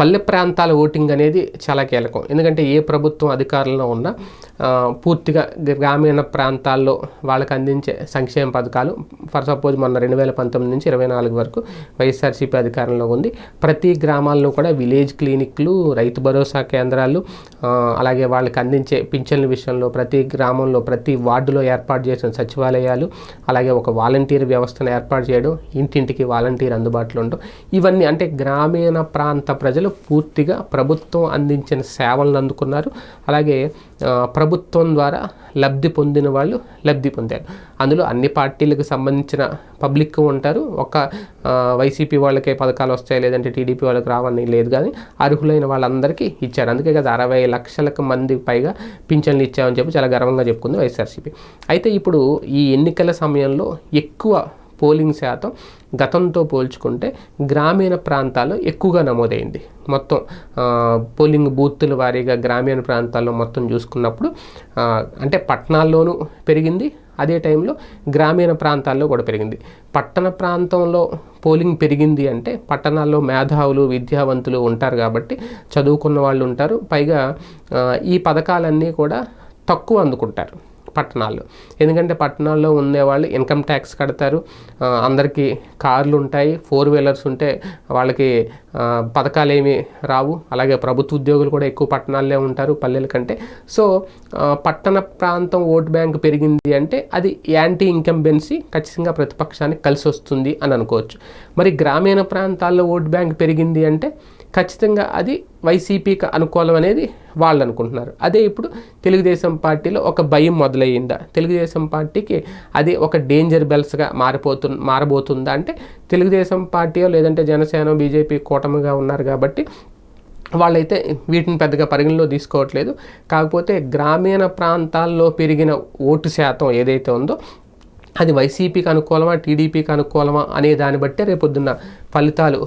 పల్లె ప్రాంతాల ఓటింగ్ అనేది చాలా కీలకం. ఎందుకంటే ఏ ప్రభుత్వం అధికారంలో ఉన్నా పూర్తిగా గ్రామీణ ప్రాంతాల్లో వాళ్ళకి అందించే సంక్షేమ పథకాలు ఫర్ సపోజ్ మొన్న రెండు వేల పంతొమ్మిది నుంచి ఇరవై నాలుగు వరకు వైఎస్ఆర్సీపీ అధికారంలో ఉంది. ప్రతి గ్రామాల్లో కూడా విలేజ్ క్లినిక్లు రైతు భరోసా కేంద్రాలు అలాగే వాళ్ళకి అందించే పింఛన్ల విషయంలో ప్రతి గ్రామంలో ప్రతి వార్డులో ఏర్పాటు చేసిన సచివాలయాలు అలాగే ఒక వాలంటీర్ వ్యవస్థను ఏర్పాటు చేయడం ఇంటింటికి వాలంటీర్ అందుబాటులో ఉండడం ఇవన్నీ అంటే గ్రామీణ ప్రాంత ప్రజలు పూర్తిగా ప్రభుత్వం అందించిన సేవలను అందుకున్నారు. అలాగే ప్రభుత్వం ద్వారా లబ్ధి పొందిన వాళ్ళు లబ్ధి పొందారు. అందులో అన్ని పార్టీలకు సంబంధించిన పబ్లిక్ ఉంటారు. ఒక వైసీపీ వాళ్ళకే పథకాలు వస్తాయి లేదంటే టీడీపీ వాళ్ళకి రావని లేదు కానీ అర్హులైన వాళ్ళందరికీ ఇచ్చారు. అందుకే కదా అరవై లక్షలకు మంది పైగా పింఛన్లు ఇచ్చామని చెప్పి చాలా గర్వంగా చెప్పుకుంది వైఎస్ఆర్సీపీ. అయితే ఇప్పుడు ఈ ఎన్నికల సమయంలో ఎక్కువ పోలింగ్ శాతం గతంతో పోల్చుకుంటే గ్రామీణ ప్రాంతాల్లో ఎక్కువగా నమోదైంది. మొత్తం పోలింగ్ బూత్తుల వారీగా గ్రామీణ ప్రాంతాల్లో మొత్తం చూసుకున్నప్పుడు అంటే పట్టణాల్లోనూ పెరిగింది. అదే టైంలో గ్రామీణ ప్రాంతాల్లో కూడా పెరిగింది. పట్టణ ప్రాంతంలో పోలింగ్ పెరిగింది అంటే పట్టణాల్లో మేధావులు విద్యావంతులు ఉంటారు కాబట్టి చదువుకున్న వాళ్ళు ఉంటారు. పైగా ఈ పథకాలన్నీ కూడా తక్కువ అందుకుంటారు. పట్టణాల్లో. ఎందుకంటే పట్టణాల్లో ఉండేవాళ్ళు ఇన్కమ్ ట్యాక్స్ కడతారు. అందరికీ కార్లు ఉంటాయి ఫోర్ వీలర్స్ ఉంటే వాళ్ళకి పథకాలు ఏమి రావు. అలాగే ప్రభుత్వ ఉద్యోగులు కూడా ఎక్కువ పట్టణాల్లో ఉంటారు పల్లెల కంటే. సో పట్టణ ప్రాంతం ఓట్ బ్యాంక్ పెరిగింది అంటే అది యాంటీ ఇన్కంబెన్సీ ఖచ్చితంగా ప్రతిపక్షానికి కలిసి వస్తుంది అని అనుకోవచ్చు. మరి గ్రామీణ ప్రాంతాల్లో ఓట్ బ్యాంక్ పెరిగింది అంటే ఖచ్చితంగా అది వైసీపీకి అనుకూలం అనేది వాళ్ళు అనుకుంటున్నారు. అదే ఇప్పుడు తెలుగుదేశం పార్టీలో ఒక భయం మొదలయ్యిందా? తెలుగుదేశం పార్టీకి అది ఒక డేంజర్ బెల్స్గా మారిపోతు మారబోతుందా? అంటే తెలుగుదేశం పార్టీయో లేదంటే జనసేన బీజేపీ కూటమిగా ఉన్నారు కాబట్టి వాళ్ళైతే వీటిని పెద్దగా పరిగణలో తీసుకోవట్లేదు. కాకపోతే గ్రామీణ ప్రాంతాల్లో పెరిగిన ఓటు శాతం ఏదైతే ఉందో అది వైసీపీకి అనుకూలమా టీడీపీకి అనుకూలమా అనే దాన్ని బట్టే రేపొద్దున్న ఫలితాలు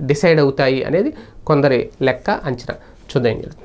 డిసైడ్ అవుతాయి అనేది కొందరి లెక్క అంచనా. చూద్దాం